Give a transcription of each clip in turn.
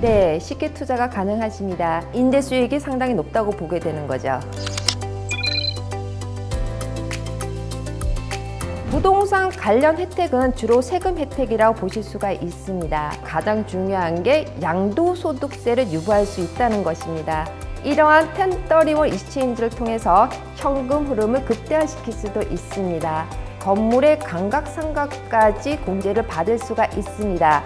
네, 쉽게 투자가 가능하십니다. 인대 수익이 상당히 높다고 보게 되는 거죠. 부동산 관련 혜택은 주로 세금 혜택이라고 보실 수가 있습니다. 가장 중요한 게 양도소득세를 유보할 수 있다는 것입니다. 이러한 1031 익스체인지를 통해서 현금 흐름을 극대화시킬 수도 있습니다. 건물의 감각상각까지 공제를 받을 수가 있습니다.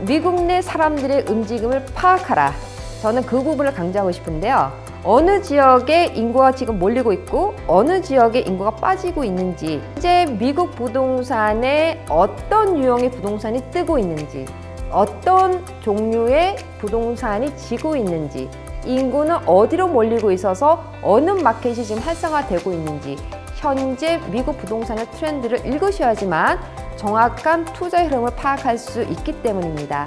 미국 내 사람들의 움직임을 파악하라. 저는 그 부분을 강조하고 싶은데요. 어느 지역에 인구가 지금 몰리고 있고 어느 지역에 인구가 빠지고 있는지 현재 미국 부동산에 어떤 유형의 부동산이 뜨고 있는지 어떤 종류의 부동산이 지고 있는지 인구는 어디로 몰리고 있어서 어느 마켓이 지금 활성화되고 있는지 현재 미국 부동산의 트렌드를 읽으셔야지만 정확한 투자 흐름을 파악할 수 있기 때문입니다.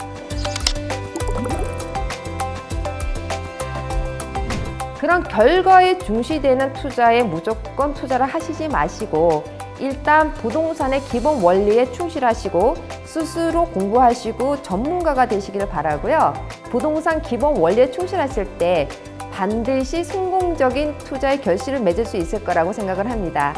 그런 결과에 중시되는 투자에 무조건 투자를 하시지 마시고 일단 부동산의 기본 원리에 충실하시고 스스로 공부하시고 전문가가 되시기를 바라고요. 부동산 기본 원리에 충실하실 때 반드시 성공적인 투자의 결실을 맺을 수 있을 거라고 생각을 합니다.